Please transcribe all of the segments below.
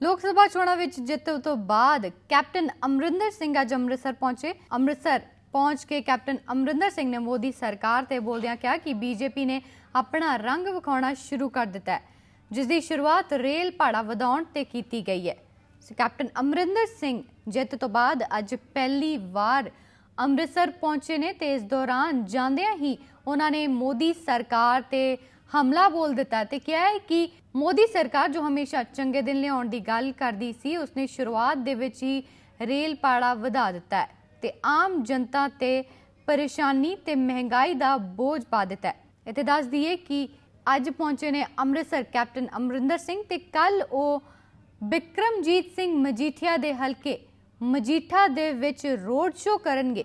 ਲੋਕ ਸਭਾ ਚੋਣਾਂ ਵਿੱਚ ਜਿੱਤ ਤੋਂ ਬਾਅਦ ਕੈਪਟਨ ਅਮਰਿੰਦਰ ਸਿੰਘ ਅੱਜ ਅੰਮ੍ਰਿਤਸਰ ਪਹੁੰਚੇ। ਅੰਮ੍ਰਿਤਸਰ ਪਹੁੰਚ ਕੇ ਕੈਪਟਨ ਅਮਰਿੰਦਰ ਸਿੰਘ ਨੇ ਮੋਦੀ ਸਰਕਾਰ ਤੇ ਬੋਲਦਿਆਂ ਕਿਹਾ ਕਿ ਬੀਜੇਪੀ ਨੇ ਆਪਣਾ ਰੰਗ ਵਿਖਾਉਣਾ ਸ਼ੁਰੂ ਕਰ ਦਿੱਤਾ ਹੈ ਜਿਸ ਦੀ ਸ਼ੁਰੂਆਤ ਰੇਲ ਭਾੜਾ ਵਧਾਉਣ ਤੇ ਕੀਤੀ ਗਈ ਹੈ। ਸੋ ਕੈਪਟਨ ਅਮਰਿੰਦਰ ਸਿੰਘ ਜਿੱਤ ਤੋਂ ਬਾਅਦ ਅੱਜ ਪਹਿਲੀ ਵਾਰ ਅੰਮ੍ਰਿਤਸਰ ਪਹੁੰਚੇ ਨੇ ਤੇ ਇਸ ਦੌਰਾਨ ਜਾਂਦਿਆਂ ਹੀ ਉਹਨਾਂ ਨੇ ਮੋਦੀ ਸਰਕਾਰ ਤੇ ਹਮਲਾ ਬੋਲ ਦਿੱਤਾ ਤੇ ਕਿਹਾ ਹੈ ਕਿ ਮੋਦੀ ਸਰਕਾਰ ਜੋ ਹਮੇਸ਼ਾ ਚੰਗੇ ਦਿਨ ਲਿਆਉਣ ਦੀ ਗੱਲ ਕਰਦੀ ਸੀ, ਉਸਨੇ ਸ਼ੁਰੂਆਤ ਦੇ ਵਿੱਚ ਹੀ ਰੇਲ ਪਾੜਾ ਵਧਾ ਦਿੱਤਾ ਹੈ ਤੇ ਆਮ ਜਨਤਾ ਤੇ ਪਰੇਸ਼ਾਨੀ ਤੇ ਮਹਿੰਗਾਈ ਦਾ ਬੋਝ ਪਾ ਦਿੱਤਾ ਹੈ। ਇੱਥੇ ਦੱਸ ਦਈਏ ਕਿ ਅੱਜ ਪਹੁੰਚੇ ਨੇ ਅੰਮ੍ਰਿਤਸਰ ਕੈਪਟਨ ਅਮਰਿੰਦਰ ਸਿੰਘ ਤੇ ਕੱਲ ਉਹ ਬਿਕਰਮਜੀਤ ਸਿੰਘ ਮਜੀਠੀਆ ਦੇ ਹਲਕੇ ਮਜੀਠਾ ਦੇ ਵਿੱਚ ਰੋਡ ਸ਼ੋਅ ਕਰਨਗੇ।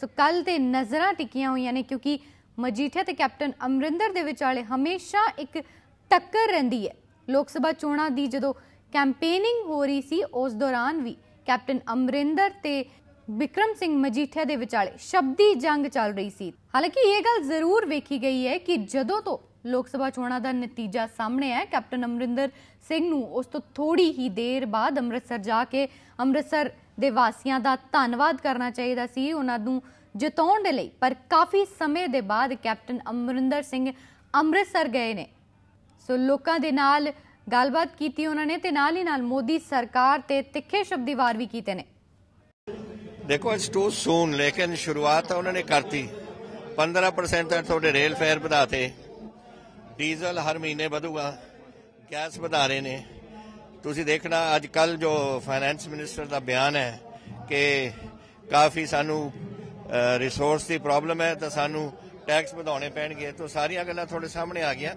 ਸੋ ਕੱਲ ਤੇ ਨਜ਼ਰਾਂ ਟਿਕੀਆਂ ਹੋਈਆਂ ਨੇ ਕਿਉਂਕਿ ਮਜੀਠੀਆ ਤੇ ਕੈਪਟਨ ਅਮਰਿੰਦਰ ਦੇ ਵਿਚਾਲੇ ਹਮੇਸ਼ਾ ਇੱਕ ਟੱਕਰ ਰਹਿੰਦੀ ਹੈ। ਲੋਕ ਸਭਾ ਚੋਣਾਂ ਦੀ ਜਦੋਂ ਕੈਂਪੇਨਿੰਗ ਹੋ ਰਹੀ ਸੀ, ਉਸ ਦੌਰਾਨ ਵੀ ਕੈਪਟਨ ਅਮਰਿੰਦਰ ਤੇ ਵਿਕਰਮ ਸਿੰਘ ਮਜੀਠੀਆ ਦੇ ਵਿਚਾਲੇ ਸ਼ਬਦੀ ਜੰਗ ਚੱਲ ਰਹੀ ਸੀ। ਹਾਲਾਂਕਿ ਇਹ ਗੱਲ ਜ਼ਰੂਰ ਵੇਖੀ ਗਈ ਹੈ ਕਿ ਜਦੋਂ ਤੋਂ ਲੋਕ ਸਭਾ ਚੋਣਾਂ ਦਾ ਨਤੀਜਾ ਸਾਹਮਣੇ ਆਇਆ, ਕੈਪਟਨ ਅਮਰਿੰਦਰ ਸਿੰਘ ਨੂੰ ਉਸ ਤੋਂ ਥੋੜੀ ਹੀ ਦੇਰ ਬਾਅਦ ਅੰਮ੍ਰਿਤਸਰ ਜਾ ਕੇ ਅੰਮ੍ਰਿਤਸਰ ਦੇ ਵਾਸੀਆਂ ਦਾ ਧੰਨਵਾਦ ਕਰਨਾ ਚਾਹੀਦਾ ਸੀ ਉਹਨਾਂ ਨੂੰ ਜਿਤਾਉਣ ਦੇ ਲਈ। ਪਰ ਕਾਫੀ ਸਮੇਂ ਦੇ ਬਾਅਦ ਕੈਪਟਨ ਅਮਰਿੰਦਰ ਸਿੰਘ ਅੰਮ੍ਰਿਤਸਰ ਗਏ ਨੇ। ਸੋ ਲੋਕਾਂ ਦੇ ਨਾਲ ਗੱਲਬਾਤ ਕੀਤੀ ਉਹਨਾਂ ਨੇ ਤੇ ਨਾਲ ਹੀ ਨਾਲ ਮੋਦੀ ਸਰਕਾਰ ਤੇ ਤਿੱਖੇ ਸ਼ਬਦੀ ਵਾਰ ਵੀ ਕੀਤੇ ਨੇ। ਦੇਖੋ ਇਟਸ ਟੂ ਸੂਨ ਲੇਕਿਨ ਸ਼ੁਰੂਆਤ ਤਾਂ ਉਹਨਾਂ ਨੇ ਕਰਤੀ। 15% ਤੱਕ ਤੁਹਾਡੇ ਰੇਲ ਫੇਅਰ ਵਧਾਤੇ। ਡੀਜ਼ਲ ਹਰ ਮਹੀਨੇ ਵਧੂਗਾ। ਗੈਸ ਵਧਾ ਰਹੇ ਨੇ। ਤੁਸੀਂ ਦੇਖਣਾ, ਅੱਜ ਕੱਲ ਜੋ ਫਾਈਨੈਂਸ ਮਿਨਿਸਟਰ ਦਾ ਬਿਆਨ ਹੈ ਕਿ ਕਾਫੀ ਸਾਨੂੰ ਰਿਸੋਰਸ ਦੀ ਪ੍ਰੋਬਲਮ ਹੈ, ਤਾਂ ਸਾਨੂੰ ਟੈਕਸ ਵਧਾਉਣੇ ਪੈਣਗੇ। ਤਾਂ ਸਾਰੀਆਂ ਗੱਲਾਂ ਤੁਹਾਡੇ ਸਾਹਮਣੇ ਆ ਗਈਆਂ।